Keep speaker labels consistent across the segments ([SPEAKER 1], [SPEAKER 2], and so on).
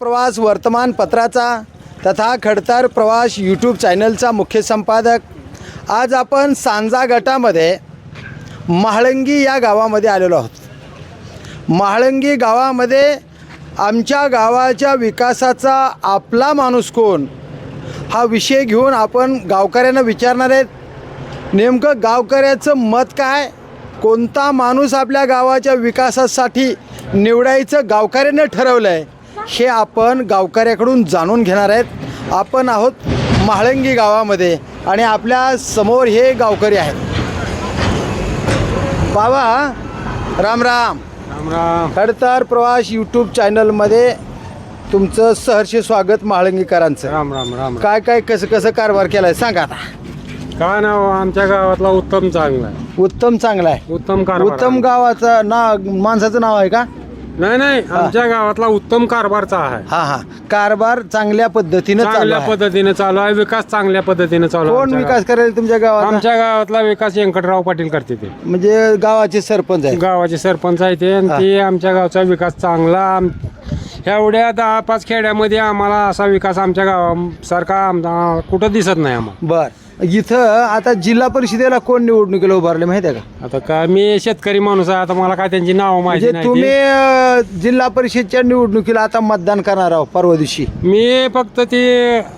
[SPEAKER 1] प्रवास वर्तमानपत्राचा तथा खडतर प्रवास यूट्यूब चॅनलचा मुख्य संपादक. आज आपण सांजा गटामध्ये महाळंगी या गावामध्ये आलेलो आहोत. महाळंगी गावामध्ये आमच्या गावाच्या विकासाचा आपला माणूस कोण? हा विषय घेऊन आपण गावकऱ्यांना विचारणार आहेत. नेमकं गावकऱ्याचं मत काय? कोणता माणूस आपल्या गावाच्या विकासासाठी निवडायचं गावकऱ्यानं ठरवलं आहे हे आपण गावकऱ्याकडून जाणून घेणार आहेत. आपण आहोत म्हाळंगी गावामध्ये आणि आपल्यासमोर हे गावकरी आहेत. बाबा राम राम.
[SPEAKER 2] राम राम.
[SPEAKER 1] खडतर प्रवास यूट्यूब चॅनलमध्ये तुमचं सहर्ष स्वागत म्हाळंगीकरांचं.
[SPEAKER 2] राम राम राम
[SPEAKER 1] काय काय कसं कसं कारभार केलाय सांगा आता.
[SPEAKER 2] काय नाव आमच्या गावातला उत्तम चांगला आहे.
[SPEAKER 1] उत्तम चांगला आहे.
[SPEAKER 2] उत्तम कारभार
[SPEAKER 1] उत्तम. गावाचं नाव माणसाचं नाव आहे का?
[SPEAKER 2] नाही नाही आमच्या गावातला उत्तम कारभारचा आहे.
[SPEAKER 1] हा हा. कारभार चांगल्या पद्धतीनं चालू
[SPEAKER 2] चांगल्या
[SPEAKER 1] आहे.
[SPEAKER 2] पद्धतीने चालू आहे विकास चांगल्या पद्धतीने चालू आहे
[SPEAKER 1] कोण
[SPEAKER 2] आमच्या
[SPEAKER 1] विकास करेल तुमच्या
[SPEAKER 2] गावात.
[SPEAKER 1] गावात
[SPEAKER 2] आमच्या गावातला विकास व्यंकटराव पाटील करते ते.
[SPEAKER 1] म्हणजे गावाचे सरपंच आहे
[SPEAKER 2] गावाचे सरपंच आहे ते आणि ते आमच्या गावचा विकास चांगला. आम- एवढ्या दहा पाच खेड्यामध्ये आम्हाला असा विकास आमच्या गावासारखा आमचा कुठं दिसत नाही आम्हाला.
[SPEAKER 1] बर. इथं आता जिल्हा परिषदेला कोण निवडणुकीला उभारले माहिती आहे का?
[SPEAKER 2] आता काय मी शेतकरी माणूस आहे आता मला काय त्यांची नावं माहिती
[SPEAKER 1] म्हणजे तुम्ही. अं, जिल्हा परिषदच्या निवडणुकीला आता मतदान करणार आहोत परवा दिवशी.
[SPEAKER 2] मी फक्त ते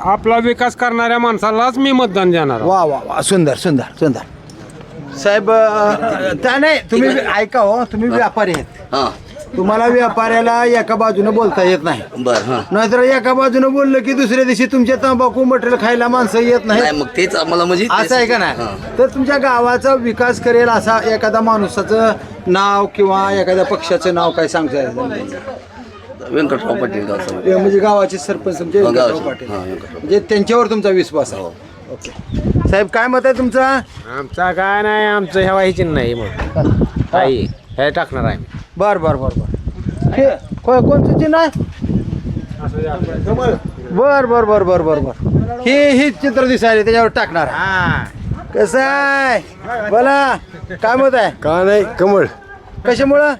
[SPEAKER 2] आपला विकास करणाऱ्या माणसालाच मी मतदान देणार आहे.
[SPEAKER 1] वा वा वा. सुंदर सुंदर सुंदर. साहेब अं, त्या नाही तुम्ही ऐका हो तुम्ही व्यापारी आहेत.
[SPEAKER 3] हा.
[SPEAKER 1] तुम्हाला व्यापाऱ्याला एका बाजूने बोलता येत नाही.
[SPEAKER 3] बर हा.
[SPEAKER 1] नाहीतर एका बाजूने बोललं की दुसऱ्या दिवशी तुमच्या तंबाखू मटेरियल खायला माणसं येत नाही
[SPEAKER 3] नाही मग तेच आम्हाला म्हणजे
[SPEAKER 1] असं आहे का
[SPEAKER 3] हा.
[SPEAKER 1] नाही तर तुमच्या गावाचा विकास करेल असा एखादा माणसाचं नाव किंवा एखाद्या पक्षाचं नाव काय सांगता येईल
[SPEAKER 3] व्यंकटराव पाटील गावचा
[SPEAKER 1] ते म्हणजे गावाचे सरपंच तुमचे
[SPEAKER 3] हा,
[SPEAKER 1] व्यंकटराव
[SPEAKER 3] गावाचे.
[SPEAKER 1] पाटील.
[SPEAKER 3] हा, व्यंकटराव.
[SPEAKER 1] म्हणजे त्यांच्यावर तुमचा विश्वास आहे. ओके. साहेब काय मत आहे तुमचं?
[SPEAKER 4] आमचा काय नाही आमचं ह्या व्हायची नाही मग. आई हे टाकणार आहे
[SPEAKER 1] बर बर बर बर. हे को- कोणतं चिन्ह आहे? बर बर बर बर बर बर. हे हे चित्र दिसायला त्याच्यावर टाकणार. कसं आहे? बोला काय मत आहे?
[SPEAKER 5] का नाही कमळ.
[SPEAKER 1] कशामुळं?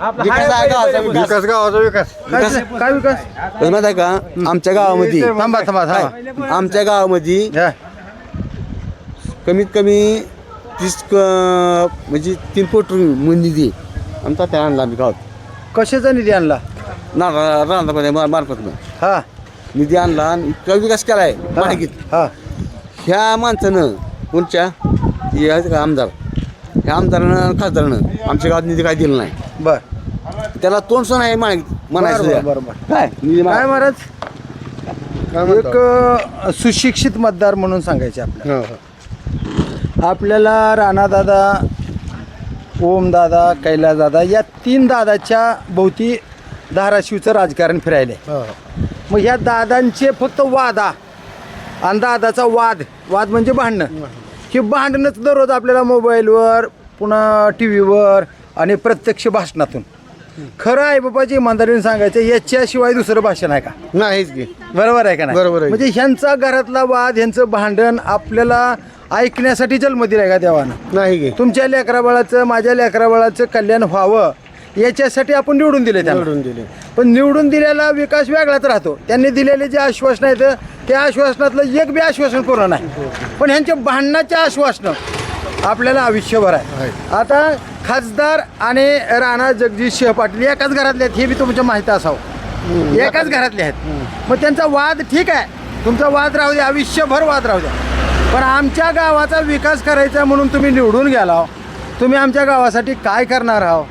[SPEAKER 5] विकास गावाचा विकास.
[SPEAKER 1] काय काय विकास?
[SPEAKER 6] कसं माहीत आहे का? आमच्या गावामध्ये.
[SPEAKER 1] थांबा थांबा थांबा.
[SPEAKER 6] आमच्या गावामध्ये
[SPEAKER 1] हा.
[SPEAKER 6] कमीत कमी तीस क- म्हणजे तीन कोटी निधी आमचा त्या आणला आम्ही गावात.
[SPEAKER 1] कशाचा निधी आणला?
[SPEAKER 6] ना राहणार मार्फत.
[SPEAKER 1] हा.
[SPEAKER 6] निधी आणला आणि इतका विकास केलाय माहितीत
[SPEAKER 1] हा.
[SPEAKER 6] ह्या माणसानं कोणच्या? हे आहेत का आमदार? ह्या आमदारानं खासदारानं आमच्या गावात निधी काय दिला नाही.
[SPEAKER 1] बर.
[SPEAKER 6] त्याला तोंड सण आहे म्हणाय- म्हणायचं
[SPEAKER 1] बरं,
[SPEAKER 6] द्या.
[SPEAKER 1] बरं, बरं.
[SPEAKER 6] काय? निधी
[SPEAKER 1] काय महाराज? एक अ, सुशिक्षित मतदार म्हणून सांगायचे आपल्याला. आपल्याला राणादादा ओमदादा कैलासदादा या तीन दादाच्या भोवती धाराशिवचं राजकारण फिरायले मग ह्या दादांचे फक्त वादा आणि दादाचा वाद वाद म्हणजे भांडणं. हे भांडणंच दररोज आपल्याला मोबाईलवर पुन्हा टी व्हीवर आणि प्रत्यक्ष भाषणातून. खरं आहे बाबाची इमानदारीने सांगायचं याच्याशिवाय दुसरं भाषण आहे का?
[SPEAKER 5] नाहीच की.
[SPEAKER 1] बरोबर आहे का नाही?
[SPEAKER 5] बरोबर आहे.
[SPEAKER 1] म्हणजे ह्यांचा घरातला वाद ह्यांचं भांडण आपल्याला ऐकण्यासाठी जन्म दिलाय का देवानं?
[SPEAKER 5] नाही की.
[SPEAKER 1] तुमच्या लेकराबाळाचं माझ्या लेकराबाळाचं कल्याण व्हावं याच्यासाठी आपण निवडून दिले त्यांना.
[SPEAKER 5] निवडून दिले.
[SPEAKER 1] पण निवडून दिलेला विकास वेगळाच राहतो. त्यांनी दिलेले जे आश्वासन आहेत त्या आश्वासनातलं एक बी आश्वासन पूर्ण नाही. पण ह्यांच्या भांडणाच्या आश्वासनं आपल्याला आयुष्यभर आहे. आता खासदार आणि राणा जगदीश सिंह पाटील एकाच घरातले आहेत हे बी तुमच्या माहिती असावं. एकाच घरातले आहेत. मग त्यांचा वाद ठीक आहे. तुमचा वाद राहू द्या आयुष्यभर वाद राहू द्या. पण आमच्या गावाचा विकास करायचा म्हणून तुम्ही निवडून गेला. तुम्ही आमच्या गावासाठी काय करणार आहो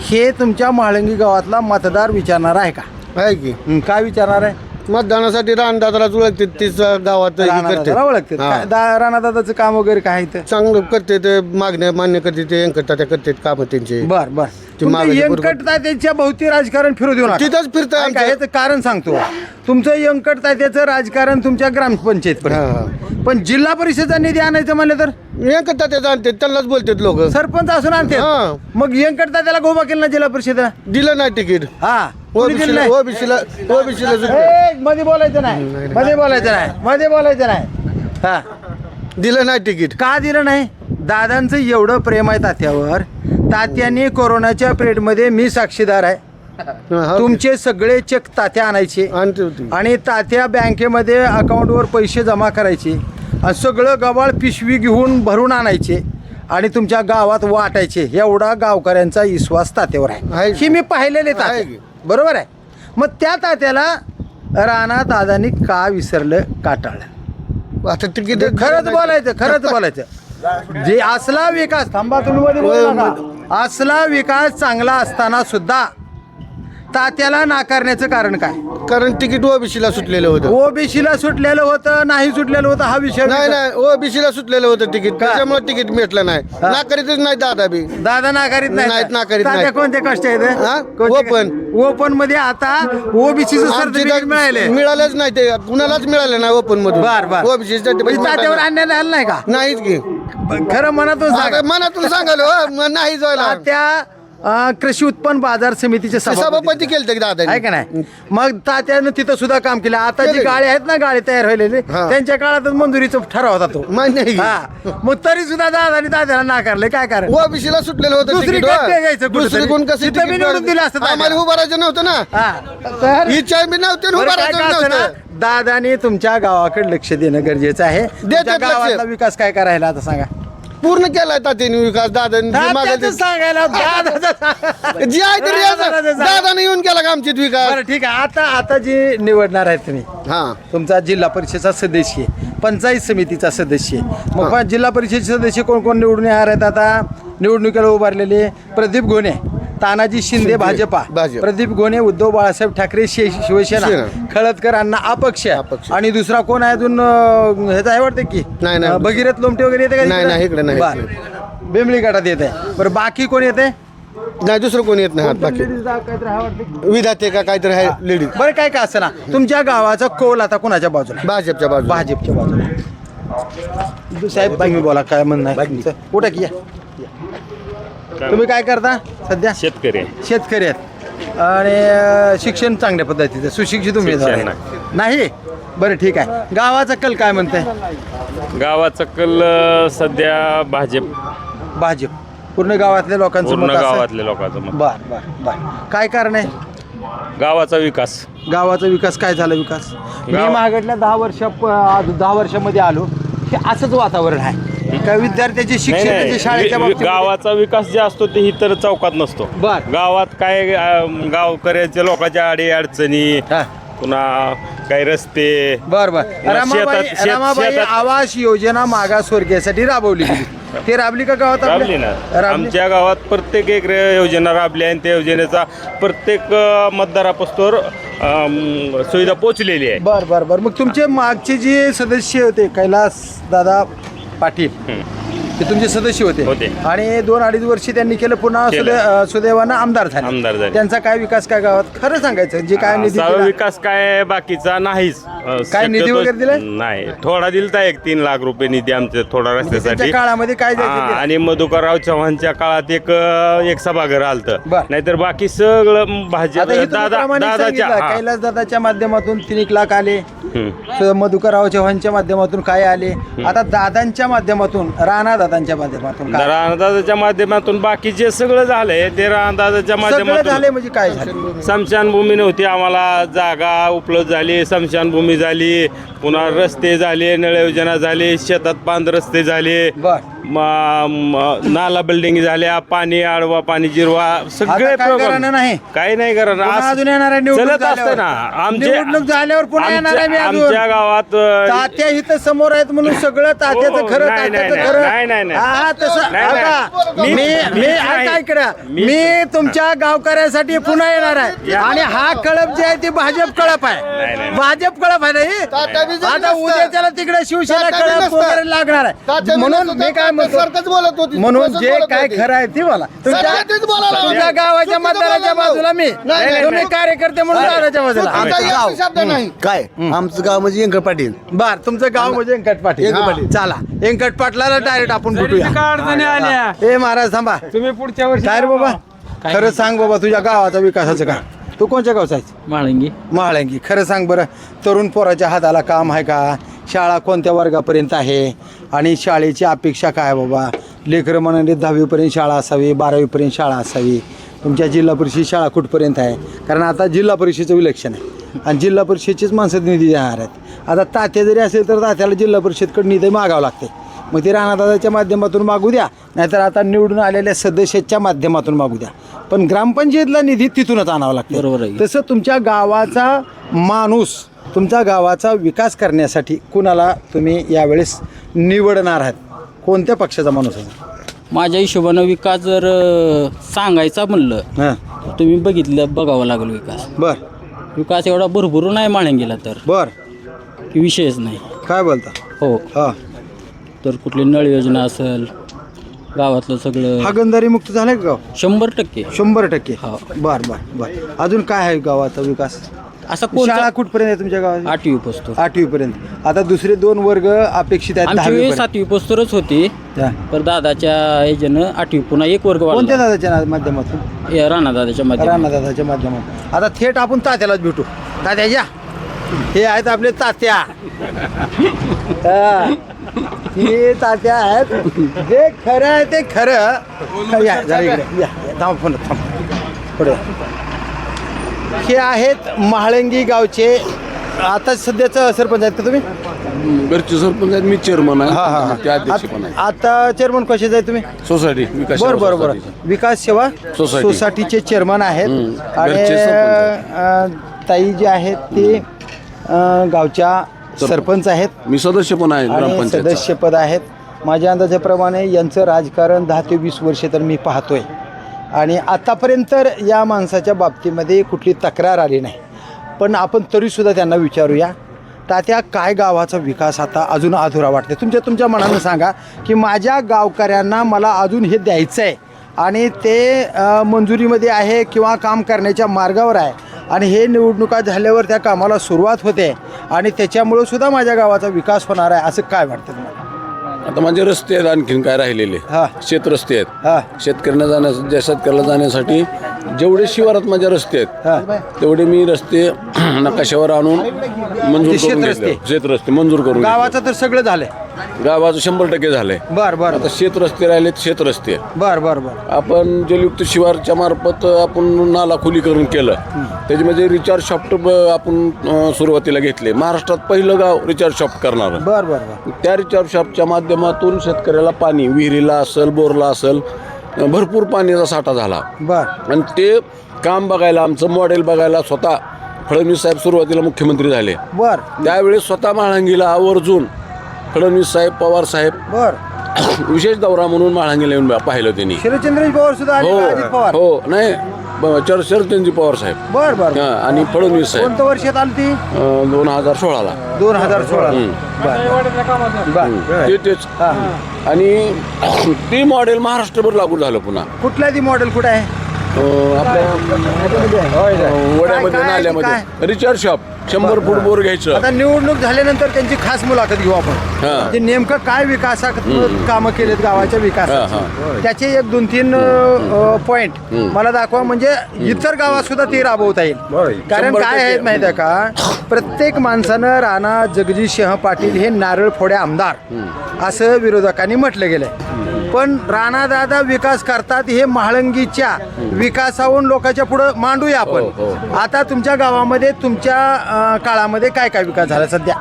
[SPEAKER 1] हे तुमच्या माळंगी गावातला मतदार विचारणार आहे का?
[SPEAKER 5] आहे की.
[SPEAKER 1] हं, काय विचारणार आहे?
[SPEAKER 5] मतदानासाठी रानदादालाच ओळखते तीच गावात हे करते
[SPEAKER 1] राणादादाला ओळखते
[SPEAKER 5] हा.
[SPEAKER 1] दा- राणादादाचं काम वगैरे काय आहे इथं?
[SPEAKER 5] चांगलं करते ते मागण्या मान्य करते ते अंकटात्या करते काम त्यांचे.
[SPEAKER 1] बर बर.
[SPEAKER 5] ते मागायचे बरोबर.
[SPEAKER 1] यंकट तात्याच्या भोवती राजकारण फिरू देऊ नका.
[SPEAKER 5] तिथंच
[SPEAKER 1] ऐका,
[SPEAKER 5] आमचं.
[SPEAKER 1] याचं कारण सांगतो. तुमचं यंकट तात्याचं राजकारण तुमच्या ग्रामपंचायत पण जिल्हा परिषदचा निधी आणायचं म्हणलं तर?
[SPEAKER 5] अंकटात्या जाणते त्यांनाच बोलतात लोक.
[SPEAKER 1] सरपंच असून आणते.
[SPEAKER 5] हा.
[SPEAKER 1] मग यंकट तात्याला गोबा केलं ना जिल्हा परिषद
[SPEAKER 5] दिलं नाही तिकीट.
[SPEAKER 1] हा. कोणी दिलं
[SPEAKER 5] ओबीसीला
[SPEAKER 1] नाही?
[SPEAKER 5] ओबीसीला ओबीसीला
[SPEAKER 1] ए, मध्ये बोलायचं नाही. मध्ये बोलायचं नाही. मध्ये बोलायचं नाही. हा.
[SPEAKER 5] दिलं नाही तिकीट.
[SPEAKER 1] का दिलं नाही? दादांचं एवढं प्रेम आहे तात्यावर. तात्याने कोरोनाच्या पिरियडमध्ये मी साक्षीदार आहे. तुमचे सगळे चेक तात्या आणायचे.
[SPEAKER 5] आणते होती.
[SPEAKER 1] आणि तात्या बँकेमध्ये अकाउंटवर पैसे जमा करायचे. आणि सगळं गबाळ पिशवी घेऊन भरून आणायचे. आणि तुमच्या गावात वाटायचे. एवढा गावकऱ्यांचा विश्वास तात्यावर आहे.
[SPEAKER 5] आहे.
[SPEAKER 1] ही मी पाहिलेले
[SPEAKER 5] आहे
[SPEAKER 1] तात्या
[SPEAKER 5] की.
[SPEAKER 1] बरोबर आहे. मग त्या तात्याला राणा दादानी का विसरलं? काटाळलं.
[SPEAKER 5] आता तिकीट
[SPEAKER 1] खरंच बोलायचं खरंच बोलायचं जे असला विकास थांबा तुम्ही मध्ये बोलू नका. असला विकास चांगला असताना सुद्धा तात्याला नाकारण्याचं कारण काय?
[SPEAKER 5] कारण तिकीट ओबीसीला सुटलेलं होतं.
[SPEAKER 1] ओबीसीला सुटलेलं होतं नाही सुटलेलं होतं हा विषय
[SPEAKER 5] नाही नाही ओबीसीला सुटलेलं होतं तिकीट. त्याच्यामुळे तिकीट भेटलं नाही. नाकारीतच नाही दादा बी.
[SPEAKER 1] दादा नाकारीत नाही
[SPEAKER 5] नाहीत, नाकारीत
[SPEAKER 1] तात्या
[SPEAKER 5] नाहीत.
[SPEAKER 1] कोणते कष्ट
[SPEAKER 5] हा?
[SPEAKER 1] आहेत
[SPEAKER 5] ओपन.
[SPEAKER 1] ओपनमध्ये आता ओबीसीचं
[SPEAKER 5] आमची
[SPEAKER 1] सर्टिफिकेट मिळाले
[SPEAKER 5] मिळालेच नाही ते. कुणालाच मिळालं नाही ओपन मधून
[SPEAKER 1] बर. बर
[SPEAKER 5] ओबीसी
[SPEAKER 1] म्हणजे तात्यावर अन्याय झाला नाही का?
[SPEAKER 5] नाहीच की.
[SPEAKER 1] खरं मनातून सांगा.
[SPEAKER 5] आता मनातून सांगाल हो, म- नाही जायला
[SPEAKER 1] तात्या अं, कृषी उत्पन्न बाजार समितीचे
[SPEAKER 5] सभापती केलं की दादा
[SPEAKER 1] आहे का नाही? मग तात्यानं तिथं सुद्धा काम केलं. आता जी
[SPEAKER 5] केलं.
[SPEAKER 1] गाळे आहेत ना गाळे तयार व्हायलेले
[SPEAKER 5] हा.
[SPEAKER 1] त्यांच्या काळातच मंजुरीचा ठराव होता तो.
[SPEAKER 5] मान्य आहे की?
[SPEAKER 1] हा. मग तरी सुद्धा दादानी दादाला नाकारले काय कारण?
[SPEAKER 5] ओबीसीला सुटलेलं होतं
[SPEAKER 1] दुसरी
[SPEAKER 5] तिकीट
[SPEAKER 1] काय
[SPEAKER 5] हो. दुसरी कोण कसं
[SPEAKER 1] तिथं बी
[SPEAKER 5] तिकीट
[SPEAKER 1] निवडून दिलं असतं?
[SPEAKER 5] आम्हाला उभं राहायचं नव्हतं ना.
[SPEAKER 1] हा. तर
[SPEAKER 5] इच्छा बी नव्हती आणि
[SPEAKER 1] बरं
[SPEAKER 5] उभं
[SPEAKER 1] काय
[SPEAKER 5] राहायचं
[SPEAKER 1] का असं ना,
[SPEAKER 5] नव्हतं
[SPEAKER 1] दादानी तुमच्या गावाकडे लक्ष देणं गरजेचं आहे. तुमच्या
[SPEAKER 5] लक्ष.
[SPEAKER 1] गावातला विकास काय करायला आता सांगा.
[SPEAKER 5] पूर्ण केलाय तात्याने विकास दादा
[SPEAKER 1] दादाचं सांगायला.
[SPEAKER 5] जी आहे
[SPEAKER 1] दादाचं सांगा.
[SPEAKER 5] दादाने येऊन केला का आमच्यात विकास?
[SPEAKER 1] बरं ठीक आहे. आता आता जी निवडणार आहेत तुम्ही
[SPEAKER 5] हा.
[SPEAKER 1] तुमचा जिल्हा परिषदचा सदस्य आहे पंचायत समितीचा सदस्य आहे. मग जिल्हा परिषद सदस्य कोण कोण निवडून येणार आहेत? आता निवडणुकीला उभारलेले प्रदीप घोणे. तानाजी शिंदे भाजपा
[SPEAKER 5] भाजप.
[SPEAKER 1] प्रदीप घोणे उद्धव बाळासाहेब ठाकरे शि- शिवसेना
[SPEAKER 5] शिवसेना.
[SPEAKER 1] खळदकर अण्णा अपक्ष
[SPEAKER 5] अपक्ष.
[SPEAKER 1] आणि दुसरा कोण आहे अजून अं, ह्याचा आहे वाटतं की
[SPEAKER 5] नाही, नाही.
[SPEAKER 1] अं, भगीरथ लोमटे वगैरे येते का
[SPEAKER 5] नाही, नाही, इकडे नाही.
[SPEAKER 1] बरं. बेंबळी गटात येते बरं बाकी कोण येते
[SPEAKER 5] नाही दुसरं कोणी येत नाही हात बाकी विधाते का काहीतरी आहे लेडीज
[SPEAKER 1] बरं काय का असं ना तुमच्या गावाचा कौल आता कोणाच्या बाजूला
[SPEAKER 5] भाजपच्या बाजू
[SPEAKER 1] भाजपच्या बाजूला साहेब तुम्ही बोला काय म्हणणं आहे तुमचं? कुठं की या. तुम्ही काय करता सध्या?
[SPEAKER 7] शेतकरी.
[SPEAKER 1] शेतकरी आहेत. आणि अं, शिक्षण चांगल्या पद्धतीचं सुशिक्षित उमेदवार
[SPEAKER 7] शिक्षण
[SPEAKER 1] आहे. नाही? बरं ठीक आहे. गावाचा कल काय म्हणताय?
[SPEAKER 7] गावाचा कल अ, सध्या भाजप.
[SPEAKER 1] भाजप. पूर्ण गावातल्या लोकांचं
[SPEAKER 7] पूर्ण
[SPEAKER 1] मत असं-
[SPEAKER 7] गावातल्या लोकांचं मत.
[SPEAKER 1] बर बर बर. काय कारण आहे?
[SPEAKER 7] गावाचा विकास.
[SPEAKER 1] गावाचा विकास काय झाला विकास? मी
[SPEAKER 7] गाव-
[SPEAKER 1] मागडल्या दहा वर्षा दहा वर्षामध्ये आलो. हे असंच वातावरण आहे. काय विद्यार्थ्याचे
[SPEAKER 7] नाही,
[SPEAKER 1] शिक्षणाचे
[SPEAKER 7] नाही
[SPEAKER 1] शाळेच्या
[SPEAKER 7] वि-
[SPEAKER 1] बाबतीत
[SPEAKER 7] गावाचा विकास जे असतो ते इतर चौकात नसतो.
[SPEAKER 1] बर.
[SPEAKER 7] गावात काय अ, गावकऱ्याच्या लोकांच्या अडी अडचणी
[SPEAKER 1] हा.
[SPEAKER 7] पुन्हा काही रस्ते
[SPEAKER 1] बर बर.
[SPEAKER 7] शेतात-
[SPEAKER 1] रमाबाई
[SPEAKER 7] शेत-
[SPEAKER 1] रमाबाई
[SPEAKER 7] शेतात-
[SPEAKER 1] आवास योजना मागासवर्गीयासाठी राबवली गेली. ते राबली का गावात आपल्या?
[SPEAKER 7] राबली ना.
[SPEAKER 1] राबली.
[SPEAKER 7] आमच्या गावात प्रत्येक एक रे- योजना राबली आणि त्या योजनेचा प्रत्येक अ, मतदारापास्तोर अम, सुविधा पोचलेली आहे.
[SPEAKER 1] बर बर बर. मग तुमचे मागचे जे सदस्य होते कैलास दादा पाटील ते तुमचे सदस्य होते
[SPEAKER 7] होते.
[SPEAKER 1] आणि दोन अडीच वर्षी त्यांनी केलं पुन्हा
[SPEAKER 7] केलं.
[SPEAKER 1] सुदै- अं, सुदैवानं आमदार झाले
[SPEAKER 7] आमदार झाले.
[SPEAKER 1] त्यांचा काय विकास काय गावात खरं सांगायचं जे काय निधी
[SPEAKER 7] असा
[SPEAKER 1] दिला.
[SPEAKER 7] विकास काय बाकीचा नाहीच अ,
[SPEAKER 1] काय निधी
[SPEAKER 7] शक्यतो-
[SPEAKER 1] वगैरे दिलाय?
[SPEAKER 7] नाही थोडा दिलता एक तीन लाख रुपये निधी आमच्या थोडा रस्त्यासाठी
[SPEAKER 1] त्यांच्या काळामध्ये काय
[SPEAKER 7] हा,
[SPEAKER 1] ते?
[SPEAKER 7] आणि मधुकरराव चव्हाणच्या काळात एक अ, एक सभागृह आलत
[SPEAKER 1] बर.
[SPEAKER 7] नाहीतर बाकी सगळं भाजप
[SPEAKER 1] आता हे तुम्ही
[SPEAKER 7] दादा
[SPEAKER 1] प्रामाणिक
[SPEAKER 7] दादाच्या
[SPEAKER 1] सांगितलं.
[SPEAKER 7] हा.
[SPEAKER 1] कैलास दादाच्या माध्यमातून तीन एक लाख आले
[SPEAKER 7] हम्म.
[SPEAKER 1] मधुकरराव चव्हाणच्या माध्यमातून काय आले आता दादांच्या माध्यमातून राणा दादांच्या माध्यमातून काय?
[SPEAKER 7] राणदादाच्या माध्यमातून बाकी जे सगळं झालंय ते राणदादाच्या
[SPEAKER 1] सगळं झाले
[SPEAKER 7] माध्यमातून
[SPEAKER 1] म्हणजे काय झालं
[SPEAKER 7] स्मशानभूमी नव्हती आम्हाला जागा उपलब्ध झाली स्मशानभूमी झाली पुन्हा रस्ते झाले नळ योजना झाली शेतात पांद रस्ते झाले
[SPEAKER 1] बर
[SPEAKER 7] म- म- नाला बिल्डिंग झाल्या पाणी आडवा पाणी जिरवा सगळे
[SPEAKER 1] आता काय
[SPEAKER 7] program.
[SPEAKER 1] करणार नाही?
[SPEAKER 7] काही नाही करणार
[SPEAKER 1] पुन्हा अजून येणार आहे निवडणूक
[SPEAKER 7] चलत असतं
[SPEAKER 1] झाल्यावर.
[SPEAKER 7] आमचे
[SPEAKER 1] निवडणूक झाल्यावर पुन्हा येणार आहे मी
[SPEAKER 7] आमच्या
[SPEAKER 1] अजून.
[SPEAKER 7] आमच्या गावात अ,
[SPEAKER 1] तात्या इथं समोर आहेत म्हणून सगळं तात्याचं
[SPEAKER 7] हो,
[SPEAKER 1] खरं
[SPEAKER 7] नाही, नाही,
[SPEAKER 1] तात्याचं
[SPEAKER 7] नाही,
[SPEAKER 1] खरं
[SPEAKER 7] नाही, नाही, नाही.
[SPEAKER 1] हा, हा, तसं
[SPEAKER 7] नाही,
[SPEAKER 1] बघा,
[SPEAKER 7] नाही.
[SPEAKER 1] मी
[SPEAKER 7] मी-
[SPEAKER 1] मी
[SPEAKER 7] मी नाही.
[SPEAKER 1] काय करा
[SPEAKER 7] मी-
[SPEAKER 1] मी तुमच्या गावकऱ्यासाठी पुन्हा येणार आहे. आणि हा कळप जे आहे ते भाजप कळप
[SPEAKER 7] नाही,
[SPEAKER 1] आहे
[SPEAKER 7] नाही.
[SPEAKER 1] भाजप कळप आहे
[SPEAKER 5] तात्या बी
[SPEAKER 1] नाही
[SPEAKER 5] जरी
[SPEAKER 1] आता
[SPEAKER 5] नसतं.
[SPEAKER 1] उद्याच्याला तिकडे शिवसेना
[SPEAKER 5] तात्या बी
[SPEAKER 1] कळप
[SPEAKER 5] नसतं.
[SPEAKER 1] वगैरे लागणार आहे. म्हणून मी काय म्हणतो?
[SPEAKER 5] बोलत होती.
[SPEAKER 1] म्हणून जे काय. खरं आहे ते मला तुमच्या. गावाच्या
[SPEAKER 5] चुकीचं
[SPEAKER 1] मतदाराच्या
[SPEAKER 5] बोलायला
[SPEAKER 1] बाजूला मी.
[SPEAKER 5] नाही, नाही,
[SPEAKER 1] तुम्ही
[SPEAKER 5] नाही.
[SPEAKER 1] कार्यकर्ते म्हणून दाराच्या बाजूला.
[SPEAKER 5] शब्द नाही.
[SPEAKER 6] काय? आमचं गाव म्हणजे इंग पाटील.
[SPEAKER 1] बर तुमचं गाव म्हणजे व्यंकट पाटील.
[SPEAKER 6] पाटील.
[SPEAKER 1] चला. व्यंकट पाटलाला डायरेक्ट आपण भेटूया.
[SPEAKER 2] काय अडचणी आल्या
[SPEAKER 1] ए महाराज थांबा.
[SPEAKER 2] तुम्ही पुढच्या वर्षी
[SPEAKER 1] काय रे बाबा? खरं सांग बाबा तुझ्या गावाचा विकासाचं काय तू कोणत्या गावचा आहेस?
[SPEAKER 8] माळंगी.
[SPEAKER 1] महाळंगी खरं सांग बरं तरुण पोराच्या हाताला काम आहे का? शाळा कोणत्या वर्गापर्यंत आहे? आणि शाळेची अपेक्षा काय बाबा? लेकरं म्हणाले दहावीपर्यंत शाळा असावी बारावीपर्यंत शाळा असावी. तुमच्या जिल्हा परिषद शाळा कुठपर्यंत आहे? कारण आता जिल्हा परिषदेचं इलेक्शन आहे. आणि जिल्हा परिषदेचीच माणसं निधी देणार आहेत. आता तात्या जरी असेल तर तात्याला जिल्हा परिषदकडे निधी मागावं लागते मग ते राणादादाच्या माध्यमातून मागू द्या नाहीतर आता निवडून आलेल्या सदस्याच्या माध्यमातून मागू द्या. पण ग्रामपंचायतला निधी तिथूनच आणावा लागतो.
[SPEAKER 3] बरोबर आहे.
[SPEAKER 1] तसं तुमच्या गावाचा माणूस तुमच्या गावाचा विकास करण्यासाठी कुणाला तुम्ही यावेळेस निवडणार आहात? कोणत्या पक्षाचा माणूस आहे?
[SPEAKER 8] माझ्या हिशोबानं विकास जर अ, सांगायचा म्हणलं
[SPEAKER 1] हां.
[SPEAKER 8] तर तुम्ही बघितलं बघावं लागेल विकास.
[SPEAKER 1] बर.
[SPEAKER 8] विकास एवढा भरभरून नाही माळंगीला तर.
[SPEAKER 1] बर.
[SPEAKER 8] की विषयच नाही.
[SPEAKER 1] काय बोलता?
[SPEAKER 8] हो.
[SPEAKER 1] हां.
[SPEAKER 8] तर कुठली नळ योजना असेल गावातलं सगळं.
[SPEAKER 1] हागंदारी मुक्त झालं का गाव?
[SPEAKER 8] शंभर टक्के.
[SPEAKER 1] शंभर टक्के.
[SPEAKER 8] हो.
[SPEAKER 1] बर बर बर. अजून काय आहे गावाचा विकास?
[SPEAKER 8] असा कोणता?
[SPEAKER 1] शाळा कुठपर्यंत आहे तुमच्या गावात
[SPEAKER 8] आठवी पोचतो
[SPEAKER 1] आठवी पर्यंत आता दुसरे दोन वर्ग अपेक्षित आहेत
[SPEAKER 8] आमची
[SPEAKER 1] दहावी
[SPEAKER 8] वेळ. सातवी पोचतरच होती.
[SPEAKER 1] त्या.
[SPEAKER 8] पण दादाच्या याच्यानं आठवी पुन्हा एक वर्ग
[SPEAKER 1] कोणत्या
[SPEAKER 8] वाढला
[SPEAKER 1] दादाच्या ना- माध्यमातून?
[SPEAKER 8] या राणा दादाच्या मध्ये
[SPEAKER 1] राणा दादाच्या माध्यमातून. आता थेट आपण तात्यालाच भेटू. तात्या या. हे आहेत आपले तात्या. हा. हे तात्या आहेत. जे खरं आहे ते खरं. या जरा इकडे. या या, थांब फोन थांब. पुढे. हे आहेत महाळंगी गावचे. आता सध्याचं सरपंच आहेत का तुम्ही?
[SPEAKER 9] घरचे सरपंच आहेत. मी चेअरमन
[SPEAKER 1] हा हा
[SPEAKER 9] आहे ते अध्यक्ष पण
[SPEAKER 1] आत- आता चेअरमन कशाचे आहे तुम्ही?
[SPEAKER 9] सोसायटी विकास
[SPEAKER 1] बरं बरं बरं.
[SPEAKER 9] सोसायटीचा.
[SPEAKER 1] विकास सेवा
[SPEAKER 9] सोसायटी.
[SPEAKER 1] सोसायटीचे चेअरमन आहेत. आणि
[SPEAKER 9] घरचे सरपंच
[SPEAKER 1] अ, ताई जे आहेत ते अ, गावच्या सरपंच आहेत.
[SPEAKER 9] मी सदस्य पण आहे
[SPEAKER 1] आणि
[SPEAKER 9] ग्रामपंचायत
[SPEAKER 1] सदस्यपद आहेत. माझ्या अंदाजाप्रमाणे यांचं राजकारण दहा ते वीस वर्षे तर मी पाहतोय. आणि आतापर्यंत तर या माणसाच्या बाबतीमध्ये कुठली तक्रार आली नाही. पण आपण तरीसुद्धा त्यांना विचारूया तात्या काय गावाचा विकास आता अजून अधुरा वाटते तुमच्या तुमच्या मनानं सांगा की माझ्या गावकऱ्यांना मला अजून हे द्यायचं आहे आणि ते अ, मंजुरीमध्ये आहे किंवा काम करण्याच्या मार्गावर आहे. आणि हे निवडणुका झाल्यावर त्या कामाला सुरुवात होते. आणि त्याच्यामुळं सुद्धा माझ्या गावाचा विकास होणार आहे असं काय वाटतं तुम्हाला
[SPEAKER 9] आता माझे रस्ते आहेत आणखीन काय राहिलेले
[SPEAKER 1] हा.
[SPEAKER 9] शेत रस्ते आहेत शेतकऱ्यांना जाण्यास ज्या शेतकऱ्याला जाण्यासाठी जेवढे शिवारात माझे रस्ते
[SPEAKER 1] हा.
[SPEAKER 9] आहेत तेवढे मी रस्ते नकाशावर आणून मंजूर
[SPEAKER 1] ते शेत
[SPEAKER 9] करून
[SPEAKER 1] रस्ते?
[SPEAKER 9] घेतले शेत रस्ते मंजूर करून घेतले.
[SPEAKER 1] गावाचं तर सगळं झालंय
[SPEAKER 9] गावाचं शंभर टक्के झालंय.
[SPEAKER 1] बर बर.
[SPEAKER 9] आता शेत रस्ते राहिलेत शेत रस्ते.
[SPEAKER 1] बर बर बर.
[SPEAKER 9] आपण जलयुक्त शिवारच्या मार्फत आपण नाला खुलीकरण केलं. त्याच्यामध्ये रिचार्ज शॉफ्ट आपण अ, सुरुवातीला घेतले. महाराष्ट्रात पहिलं गाव रिचार्ज शॉफ्ट करणार.
[SPEAKER 1] बर बर बर.
[SPEAKER 9] त्या रिचार्ज शॉपच्या माध्यमातून शेतकऱ्याला पाणी विहिरीला असेल बोरला असेल अ, भरपूर पाण्याचा साठा झाला.
[SPEAKER 1] बर.
[SPEAKER 9] आणि ते काम बघायला आमचं मॉडेल बघायला स्वतः फडणवीस साहेब सुरुवातीला मुख्यमंत्री झाले.
[SPEAKER 1] बर.
[SPEAKER 9] त्यावेळेस स्वतः महाळंगीला आवर्जून फडणवीस साहेब पवार साहेब.
[SPEAKER 1] बर.
[SPEAKER 9] विशेष दौरा म्हणून महाळंगीला येऊन पाहिलं त्यांनी.
[SPEAKER 1] शरदचंद्र पवार सुद्धा आले
[SPEAKER 9] हो.
[SPEAKER 1] का? अजित पवार?
[SPEAKER 9] हो. नाही ब- चर शरदचंद्रजी पवार साहेब.
[SPEAKER 1] बर बर.
[SPEAKER 9] हा, आणि फडणवीस साहेब.
[SPEAKER 1] कोणत्या वर्षात आली ती?
[SPEAKER 9] अं, दोन हजार सोळाला.
[SPEAKER 1] दोन हजार सोळा बर.
[SPEAKER 9] ते तेच. आणि ती मॉडेल महाराष्ट्रभर लागू झालं पुन्हा.
[SPEAKER 1] कुठल्या ती मॉडेल कुठे आहे?
[SPEAKER 9] आपल्या अं, वड्यामध्ये
[SPEAKER 1] काय- काय-
[SPEAKER 9] नाल्यामध्ये. रिचार्ज शॉप शंभर फूट बोर. घ्यायचं.
[SPEAKER 1] आता निवडणूक झाल्यानंतर त्यांची खास मुलाखत घेऊ आपण.
[SPEAKER 9] हा.
[SPEAKER 1] ते नेमकं काय विकासात कामं केलेत गावाच्या
[SPEAKER 9] हा,
[SPEAKER 1] विकासात?
[SPEAKER 9] हा.
[SPEAKER 1] त्याचे एक दोन तीन पॉइंट मला दाखवा. म्हणजे इतर गावात सुद्धा ते राबवता येईल. कारण
[SPEAKER 9] शंभर
[SPEAKER 1] काय आहेत. माहिती आहे का? प्रत्येक माणसानं राणा जगदीशसिंह पाटील हे नारळ फोडे आमदार असं विरोधकांनी म्हटलं गेलंय. पण राणा दादा विकास करतात हे महाळंगीच्या विकासावरून लोकांच्या पुढं मांडूया
[SPEAKER 9] हो,
[SPEAKER 1] आपण आता तुमच्या गावामध्ये तुमच्या अं, काळामध्ये काय काय विकास झाला सध्या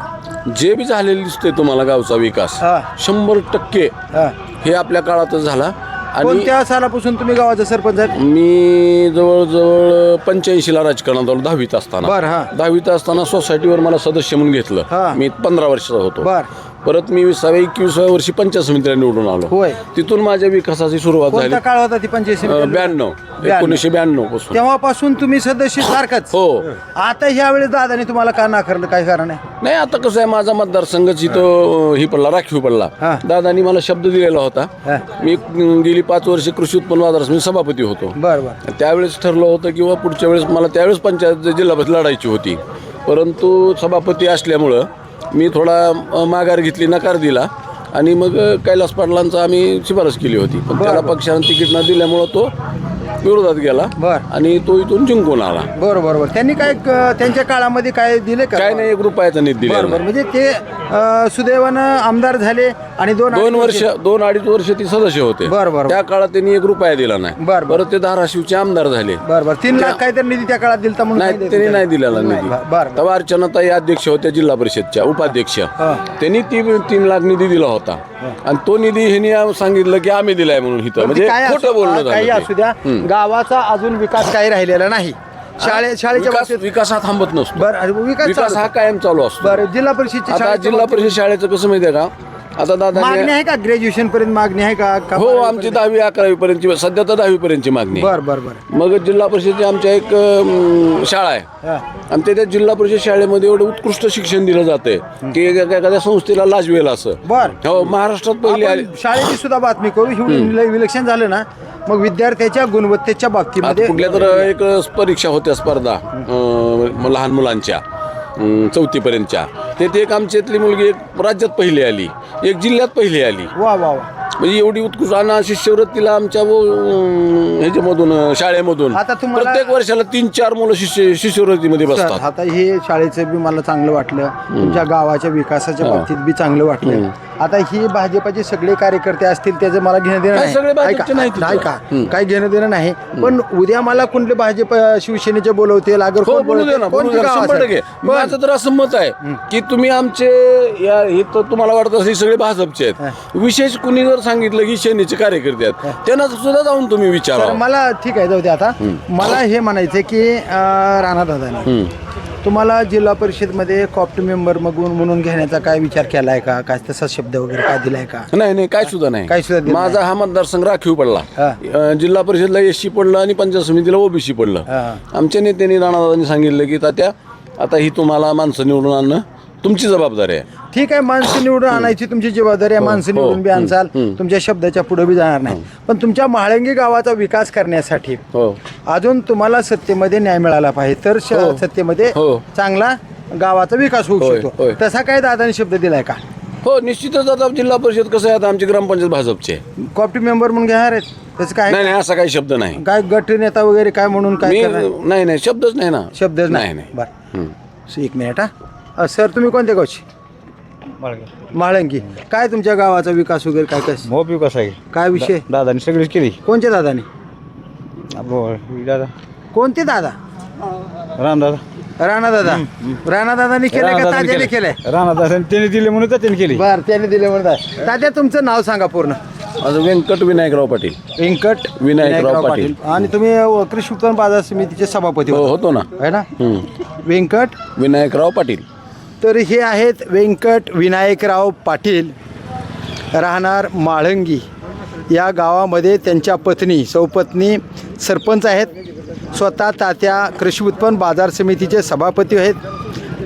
[SPEAKER 9] जे बी झालेलं दिसतंय तुम्हाला गावचा विकास
[SPEAKER 1] हा.
[SPEAKER 9] शंभर टक्के
[SPEAKER 1] हा.
[SPEAKER 9] हे आपल्या काळातच झाला आणि
[SPEAKER 1] कोणत्या सालापासून तुम्ही गावाचा सरपंच आहेत
[SPEAKER 9] मी जवळजवळ पंच्याऐंशीला राजकारणात आलो दहावीत असताना
[SPEAKER 1] बर, हा.
[SPEAKER 9] दहावीत असताना सोसायटीवर मला सदस्य म्हणून
[SPEAKER 1] हा.
[SPEAKER 9] घेतलं मी पंधरा वर्षाचा होतो
[SPEAKER 1] बर.
[SPEAKER 9] परत मी विसाव्या एकविसाव्या वर्षी पंचायत समितीला निवडून आलो.
[SPEAKER 1] होय.
[SPEAKER 9] तिथून माझ्या विकासाची सुरुवात झाली.
[SPEAKER 1] काळ होता ती पंचायत
[SPEAKER 9] ब्याण्णव. एकोणीसशे ब्याण्णवपासून.
[SPEAKER 1] तेव्हापासून तुम्ही सदस्य सारखंच?
[SPEAKER 9] हो.
[SPEAKER 1] आता ह्या वेळेस दादाने तुम्हाला का नाकारलं? काय कारण आहे?
[SPEAKER 9] नाही आता कसं आहे माझा मतदारसंघच इथं ही पडला राखीव पडला.
[SPEAKER 1] हा.
[SPEAKER 9] दादानी मला शब्द दिलेला होता. मी अं, गेली पाच वर्ष कृषी उत्पन्न बाजार समिती सभापती होतो.
[SPEAKER 1] बर बर.
[SPEAKER 9] त्यावेळेस ठरलं होतं किंवा पुढच्या वेळेस मला त्यावेळेस पंचायत जिल्हा परिषद लढायची होती. परंतु सभापती असल्यामुळं मी थोडा माघार घेतली नकार दिला. आणि मग कैलास पाटलांचा आम्ही शिफारस केली होती. पण त्याला पक्षानं तिकीट न दिल्यामुळं तो विरोधात गेला.
[SPEAKER 1] बर.
[SPEAKER 9] आणि तो इथून जिंकून आला.
[SPEAKER 1] बरोबर बरोबर त्यांनी काय क- त्यांच्या काळामध्ये काय दिले का?
[SPEAKER 9] काय नाही एक रुपयाचा निधी दिला.
[SPEAKER 1] बरोबर म्हणजे ते अ, सुदैवानं आमदार झाले. आणि दोन
[SPEAKER 9] दोन
[SPEAKER 1] अडीच
[SPEAKER 9] वर्ष दोन अडीच वर्ष ती सदस्य होते.
[SPEAKER 1] बर, बर.
[SPEAKER 9] त्या काळात त्यांनी एक रुपया दिला नाही.
[SPEAKER 1] बर, बर.
[SPEAKER 9] परत ते धाराशिवचे आमदार झाले.
[SPEAKER 1] बरोबर तीन लाख काहीतरी निधी त्या काळात दिलता म्हणून
[SPEAKER 9] नाही त्यांनी. नाही दिलेला निधी.
[SPEAKER 1] बर, बर.
[SPEAKER 9] तेव्हा अर्चनाताई अध्यक्ष होत्या जिल्हा परिषदच्या उपाध्यक्ष. त्यांनी ती तीन लाख निधी दिला होता. आणि तो निधी ह्यांनी सांगितलं की आम्ही दिलाय म्हणून इथं. म्हणजे
[SPEAKER 1] काय
[SPEAKER 9] खोटं बोलणं
[SPEAKER 1] काही असू. द्या.
[SPEAKER 9] हम्म.
[SPEAKER 1] गावाचा अजून विकास काही राहिलेला नाही. शाळे शाळेच्या
[SPEAKER 9] विकास
[SPEAKER 1] बाबतीत
[SPEAKER 9] विकास हा थांबत नसतो.
[SPEAKER 1] बरं विकास
[SPEAKER 9] विकास
[SPEAKER 1] चालू
[SPEAKER 9] हा कायम चालू असतो.
[SPEAKER 1] बरं जिल्हा परिषदची
[SPEAKER 9] आता
[SPEAKER 1] शाळेच्या
[SPEAKER 9] जिल्हा
[SPEAKER 1] बाबतीत
[SPEAKER 9] परिषद शाळेचं कसं माहितीये का? आता दादा
[SPEAKER 1] मागणी आहे का ग्रॅज्युएशन पर्यंत मागणी आहे का का
[SPEAKER 9] हो
[SPEAKER 1] बारावी
[SPEAKER 9] आमची
[SPEAKER 1] पर्यंत?
[SPEAKER 9] दहावी अकरावी पर्यंतची सध्या तर दहावी पर्यंतची मागणी आहे.
[SPEAKER 1] बर बर बर.
[SPEAKER 9] मग जिल्हा परिषदची आमच्या एक अं, शाळा आहे.
[SPEAKER 1] हा.
[SPEAKER 9] आणि ते त्या जिल्हा परिषद शाळेमध्ये एवढं उत्कृष्ट शिक्षण दिलं जाते की एका- एखाद्या संस्थेला लाजवेल असं.
[SPEAKER 1] बर.
[SPEAKER 9] हो महाराष्ट्रात पहिली आली.
[SPEAKER 1] आपण शाळेची सुद्धा बातमी करू. एवढी विलक्षण झालं ना मग विद्यार्थ्याच्या गुणवत्तेच्या
[SPEAKER 9] आता
[SPEAKER 1] बाबतीमध्ये
[SPEAKER 9] कुठल्या तर एक परीक्षा होत्या स्पर्धा अं, लहान मुलांच्या. चौथीपर्यंतच्या. तेथे एक आमच्यातली मुलगी एक राज्यात पहिली आली. एक जिल्ह्यात पहिली आली.
[SPEAKER 1] वा वा वा.
[SPEAKER 9] म्हणजे एवढी उत्कृष्ट आणि शिष्यवृत्तीला आमच्या ह्याच्यामधून शाळेमधून
[SPEAKER 1] आता तुम्हाला-
[SPEAKER 9] प्रत्येक वर्षाला तीन चार मुलं शिष्य शिष्यवृत्तीमध्ये
[SPEAKER 1] सर,
[SPEAKER 9] बसतात.
[SPEAKER 1] आता हे शाळेचं बी मला चांगलं वाटलं. तुमच्या गावाच्या विकासाच्या बाबतीत बी चांगलं वाटलं. आता ही भाजपाचे सगळे कार्यकर्ते असतील त्याचं मला घेणं देणं नाही.
[SPEAKER 9] सगळे भाजपचे
[SPEAKER 1] ऐका,
[SPEAKER 9] नाहीत तिथं.
[SPEAKER 1] ऐका काही घेणं देणं नाही. पण उद्या मला कुठले भाजप शिवसेनेचे बोलवतील अगर
[SPEAKER 9] हो
[SPEAKER 1] कोण
[SPEAKER 9] बोलू दे
[SPEAKER 1] बोलवतील,
[SPEAKER 9] ना बोलू
[SPEAKER 1] कोणती
[SPEAKER 9] दे ना,
[SPEAKER 1] गावं
[SPEAKER 9] शंभर
[SPEAKER 1] असेल?
[SPEAKER 9] टक्के माझं तर असं मत आहे की तुम्ही आमचे या हे तर तुम्हाला वाटत असेल सगळे भाजपचे आहेत. विशेष कुणी जर सांगितलं की सेनेचे कार्यकर्ते आहेत. त्यांना सुद्धा जाऊन तुम्ही
[SPEAKER 1] तर
[SPEAKER 9] विचारा
[SPEAKER 1] मला ठीक आहे जाऊ दे आता. मला हे म्हणायचं की राणा दादाने. तुम्हाला जिल्हा परिषदमध्ये कॉप्ट मेंबर मगून म्हणून घेण्याचा काय विचार केलाय का? काय तसा शब्द वगैरे काय दिलाय का?
[SPEAKER 9] नाही नाही काय सुद्धा नाही.
[SPEAKER 1] काय सुद्धा दिलं
[SPEAKER 9] माझा हा मतदारसंघ राखीव पडला.
[SPEAKER 1] हा.
[SPEAKER 9] अं, जिल्हा परिषदला एससी पडलं आणि पंचायत समितीला ओबीसी पडलं.
[SPEAKER 1] हा.
[SPEAKER 9] आमच्या नेत्यांनी राणादादांनी सांगितलं की तात्या आता ही तुम्हाला माणसं निवडून आणणं तुमची जबाबदारी आहे.
[SPEAKER 1] ठीक आहे माणसं निवडून आणायची तुमची जबाबदारी आहे माणसं
[SPEAKER 9] हो,
[SPEAKER 1] निवडून बी आणसाल तुमच्या शब्दाच्या पुढे बी जाणार नाही. पण तुमच्या म्हाळंगी गावाचा विकास करण्यासाठी
[SPEAKER 9] हो.
[SPEAKER 1] अजून तुम्हाला सत्तेमध्ये न्याय मिळाला पाहिजे. तर श-
[SPEAKER 9] हो.
[SPEAKER 1] सत्तेमध्ये
[SPEAKER 9] हो.
[SPEAKER 1] चांगला गावाचा विकास होऊ
[SPEAKER 9] होय,
[SPEAKER 1] शकतो.
[SPEAKER 9] होय.
[SPEAKER 1] तसा काय दादाने शब्द दिलाय का?
[SPEAKER 9] हो निश्चितच आता जिल्हा परिषद कसं आहे आता आमची ग्रामपंचायत भाजपची आहे.
[SPEAKER 1] कॉप्टी मेंबर म्हणून घेणार आहेत? त्याचं काय?
[SPEAKER 9] नाही नाही असा काही शब्द नाही.
[SPEAKER 1] काय गट नेता वगैरे काय म्हणून काय
[SPEAKER 9] मी
[SPEAKER 1] करणार?
[SPEAKER 9] नाही नाही शब्दच नाही ना.
[SPEAKER 1] शब्दच
[SPEAKER 9] नाही.
[SPEAKER 1] नाही
[SPEAKER 9] नाही.
[SPEAKER 1] बर. एक मिनिट हा. अ, सर तुम्ही कोणत्या गावची? माळंगी. काय तुमच्या गावाचा विकास वगैरे काय काय?
[SPEAKER 2] मोप विकास आहे.
[SPEAKER 1] काय विषय?
[SPEAKER 2] दादानी सगळीच केली.
[SPEAKER 1] कोणत्या दादाने?
[SPEAKER 2] दादा.
[SPEAKER 1] कोणते दादा?
[SPEAKER 2] राम दादा.
[SPEAKER 1] राणा दादा. राणा दादानी केलंय का तात्याने केलंय.
[SPEAKER 2] राणा दादा त्यांनी दिले म्हणून त्यांनी केली.
[SPEAKER 1] बर त्याने दिले म्हणतात तात्या तुमचं नाव सांगा पूर्ण.
[SPEAKER 9] माझं व्यंकट विनायकराव पाटील.
[SPEAKER 1] व्यंकट
[SPEAKER 9] विनायकराव पाटील.
[SPEAKER 1] आणि तुम्ही अ, कृषी उत्पन्न बाजार समितीचे सभापती
[SPEAKER 9] हो
[SPEAKER 1] होता.
[SPEAKER 9] होतो ना.
[SPEAKER 1] आहे ना?
[SPEAKER 9] हम्म.
[SPEAKER 1] व्यंकट?
[SPEAKER 9] विनायकराव पाटील.
[SPEAKER 1] तर हे आहेत व्यंकट विनायकराव पाटील राहणार माळंगी. या गावामध्ये त्यांच्या पत्नी सौपत्नी सरपंच आहेत. स्वतः तात्या कृषी उत्पन्न बाजार समितीचे सभापती आहेत.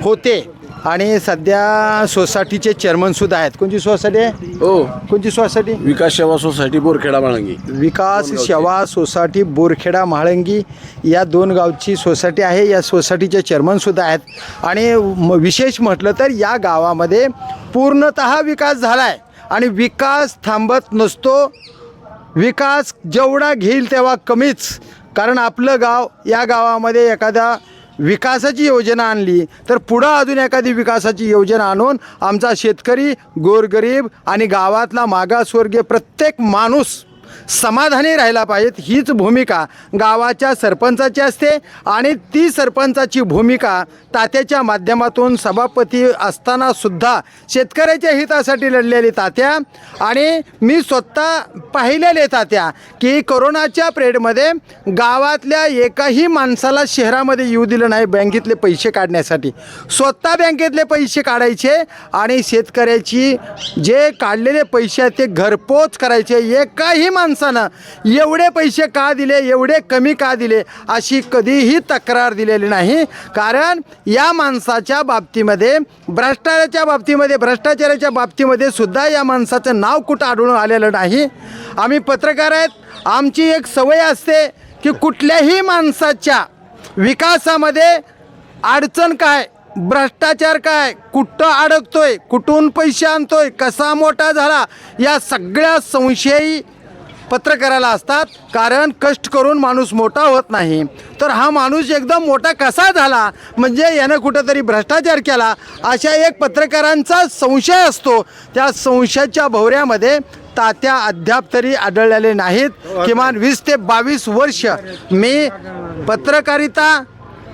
[SPEAKER 1] होते. आणि सध्या सोसायटीचे चेअरमनसुद्धा आहेत. कोणती सोसायटी आहे?
[SPEAKER 9] हो.
[SPEAKER 1] कोणती सोसायटी?
[SPEAKER 9] विकास सेवा सोसायटी बोरखेडा माळंगी.
[SPEAKER 1] विकास सेवा सोसायटी बोरखेडा म्हाळंगी या दोन गावची सोसायटी आहे. या सोसायटीचे चेअरमनसुद्धा आहेत. आणि म- विशेष म्हटलं तर या गावामध्ये पूर्णत विकास झाला आहे आणि विकास थांबत नसतो. विकास जेवढा घेईल तेव्हा कमीच. कारण आपलं गाव या गावामध्ये एखाद्या विकासाची योजना आणली तर पुढं अजून एखादी विकासाची योजना आणून आमचा शेतकरी गोरगरीब आणि गावातला मागासवर्गीय प्रत्येक माणूस समाधानी राहिला पाहिजेत हीच भूमिका गावाच्या सरपंचाची असते आणि ती सरपंचाची भूमिका तात्याच्या माध्यमातून सभापती असताना सुद्धा शेतकऱ्याच्या हितासाठी लढलेली तात्या आणि मी स्वतः पाहिलेले तात्या की कोरोनाच्या परेडमध्ये गावातल्या एकाही माणसाला शहरामध्ये येऊ दिलं नाही बँकेतले पैसे काढण्यासाठी. स्वतः बँकेतले पैसे काढायचे आणि शेतकऱ्याची जे काढलेले पैसे आहेत ते घरपोच करायचे. एकाही माणसं माणसानं एवढे पैसे का दिले एवढे कमी का दिले अशी कधीही तक्रार दिलेली नाही. कारण या माणसाच्या बाबतीमध्ये भ्रष्टाचाराच्या बाबतीमध्ये भ्रष्टाचाराच्या बाबतीमध्ये सुद्धा या माणसाचं नाव कुठं आढळून आलेलं नाही. आम्ही पत्रकार आहेत. आमची एक सवय असते की कुठल्याही माणसाच्या विकासामध्ये अडचण काय भ्रष्टाचार काय कुठं अडकतोय कुठून पैसे आणतोय कसा मोठा झाला या सगळ्या संशयी पत्रकाराला असतात कारण कष्ट करून माणूस मोठा होत नाही. तर हा माणूस एकदम मोठा कसा झाला? म्हणजे यानं कुठंतरी भ्रष्टाचार केला अशा एक पत्रकारांचा संशय असतो. त्या संशयाच्या भोवऱ्यामध्ये तात्या अद्याप तरी आढळलेले नाहीत. किमान वीस ते बावीस वर्ष. मी पत्रकारिता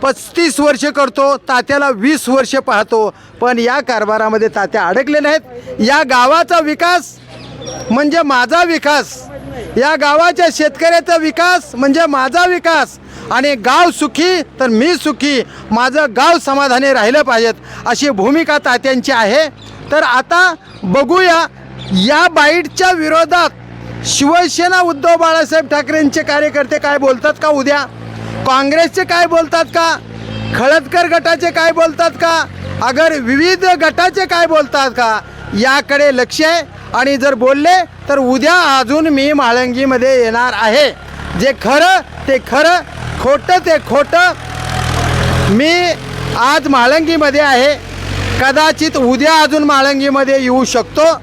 [SPEAKER 1] पस्तीस वर्ष करतो तात्याला वीस वर्ष पाहतो. पण या कारभारामध्ये तात्या अडकले नाहीत. या गावाचा विकास म्हणजे माझा विकास. या गावाच्या शेतकऱ्याचा विकास म्हणजे माझा विकास. आणि गाव सुखी तर मी सुखी. माझं गाव समाधानी राहिलं पाहिजेत अशी भूमिका तात्यांची आहे. तर आता बघूया या बाईटच्या विरोधात शिवसेना उद्धव बाळासाहेब ठाकरेंचे कार्यकर्ते काय बोलतात का उद्या? काँग्रेसचे काय बोलतात का? खळदकर गटाचे काय बोलतात का? अगर विविध गटाचे काय बोलतात का? याकडे लक्ष आहे. आणि जर बोलले तर उद्या अजून मी म्हाळंगीमध्ये येणार आहे. जे खरं ते खरं खोटं ते खोटं मी आज म्हाळंगीमध्ये आहे. कदाचित उद्या अजून म्हाळंगीमध्ये येऊ शकतो.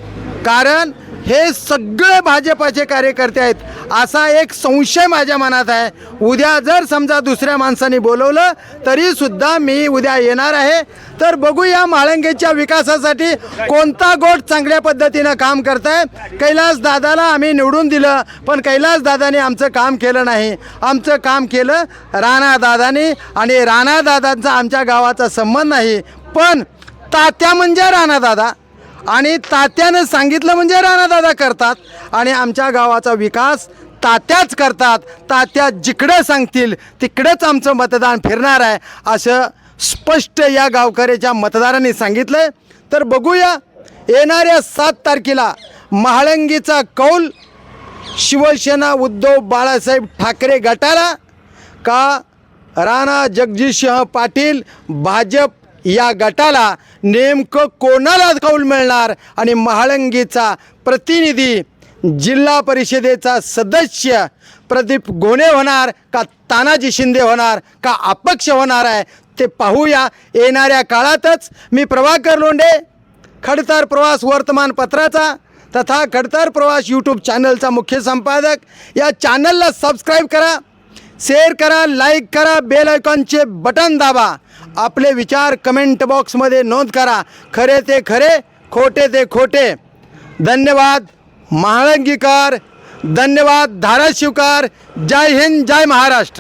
[SPEAKER 1] कारण हे सगळे भाजपाचे कार्यकर्ते आहेत. असा एक संशय माझ्या मनात आहे. उद्या जर समजा दुसऱ्या माणसाने बोलवलं तरीसुद्धा मी उद्या येणार आहे. तर बघूया म्हाळंगेच्या विकासासाठी कोणता गोट चांगल्या पद्धतीनं काम करत आहे कैलास दादाला आम्ही निवडून दिलं पण कैलास दादाने आमचं काम केलं नाही. आमचं काम केलं राणा दादाने आणि राणा दादांचा आमच्या गावाचा संबंध नाही. पण तात्या म्हणजे राणा दादा. आणि तात्यानं सांगितलं म्हणजे राणादादा करतात. आणि आमच्या गावाचा विकास तात्याच करतात तात्या जिकडं सांगतील तिकडंच आमचं मतदान फिरणार आहे असं स्पष्ट या गावकऱ्याच्या मतदारांनी सांगितलं तर बघूया येणाऱ्या सात तारखेला महाळंगीचा कौल शिवसेना उद्धव बाळासाहेब ठाकरे गटाला का राणा जगजितसिंह पाटील भाजप या गटाला नेमकं कोणाला कौल मिळणार? आणि महाळंगीचा प्रतिनिधी जिल्हा परिषदेचा सदस्य प्रदीप गोणे होणार का तानाजी शिंदे होणार का अपक्ष होणार आहे ते पाहूया. येणाऱ्या काळातच मी प्रभाकर लोंढे खडतर प्रवास वर्तमानपत्राचा तथा खडतर प्रवास यूट्यूब चॅनलचा मुख्य संपादक. या चॅनलला सबस्क्राईब करा शेअर करा लाईक करा बेल आयकॉनचे बटन दाबा. आपले विचार कमेंट बॉक्समध्ये नोंद करा. खरे ते खरे खोटे ते खोटे. धन्यवाद. महाळंगीकर. धन्यवाद धाराशिवकर. जय हिंद जय महाराष्ट्र.